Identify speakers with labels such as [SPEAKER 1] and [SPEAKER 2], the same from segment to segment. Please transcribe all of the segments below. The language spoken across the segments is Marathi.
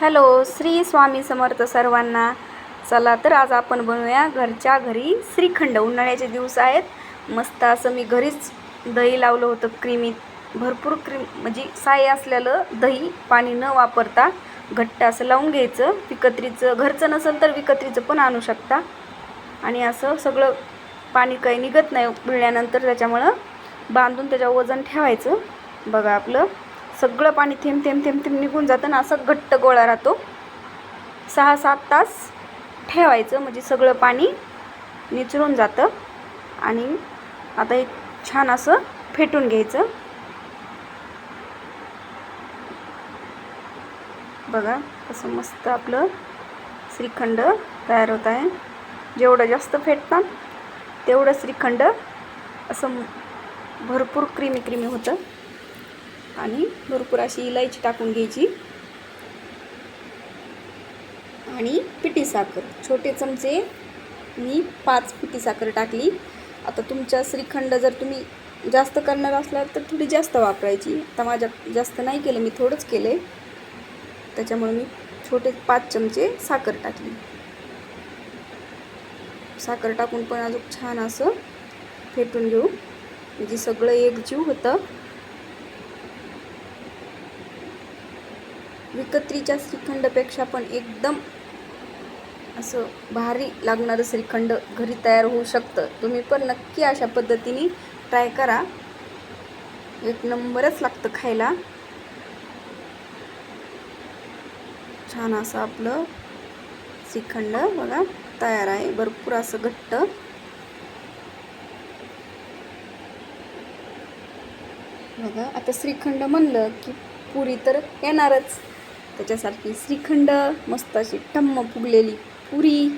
[SPEAKER 1] हॅलो श्री स्वामी समर्थ सर्वांना. चला तर आज आपण बनवूया घरच्या घरी श्रीखंड. उन्हाळ्याचे दिवस आहेत. मस्त असं मी घरीच दही लावलं होतं क्रीमीत भरपूर क्रीम म्हणजे साय असलेलं दही पाणी न वापरता घट्ट असं लावून घ्यायचं. विकत्रीचं घरचं नसेल तर विकत्रीचं पण आणू शकता. आणि असं सगळं पाणी काही निघत नाही पिळल्यानंतर त्याच्यामुळं बांधून त्याच्यावर वजन ठेवायचं. बघा आपलं. सगळं पाणी थेंब थेंब थेंब थेंब निघून जातं ना असं घट्ट गोळा राहतो. सहा सात तास ठेवायचं म्हणजे सगळं पाणी निचरून जातं. आणि आता हे छान असं फेटून घ्यायचं. बघा कसं मस्त आपलं श्रीखंड तयार होत आहे. जेवढं जास्त फेटतात तेवढं श्रीखंड असं भरपूर क्रीमी क्रीमी होतं. आणि भरपूर अशी इलायची टाकून घ्यायची. आणि पिठी साखर छोटे चमचे मी पाच पिठी साखर टाकली. आता तुमच्या श्रीखंड जर तुम्ही जास्त करणार असला तर थोडी जास्त वापरायची. आता माझ्या जास्त नाही केलं मी थोडंच केलं आहे त्याच्यामुळे मी छोटे पाच चमचे साखर टाकली. साखर टाकून पण अजून छान असं फेटून घेऊ. म्हणजे सगळं एकजीव होतं. विकत्रीच्या श्रीखंडपेक्षा पण एकदम असं भारी लागणारं श्रीखंड घरी तयार होऊ शकतं. तुम्ही पण नक्की अशा पद्धतीने ट्राय करा. एक नंबरच लागतं खायला. छान असं आपलं श्रीखंड बघा तयार आहे. भरपूर असं घट्ट. बघा आता श्रीखंड म्हणलं की पुरी तर येणारच. त्याच्यासारखी श्रीखंड मस्त अशी टम्म फुगलेली पुरी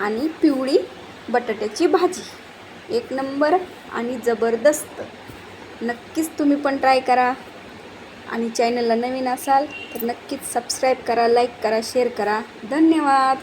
[SPEAKER 1] आणि पिवळी बटाट्याची भाजी. एक नंबर आणि जबरदस्त. नक्कीच तुम्ही पण ट्राय करा. आणि चॅनलला नवीन असाल तर नक्कीच सबस्क्राईब करा लाईक करा शेअर करा. धन्यवाद!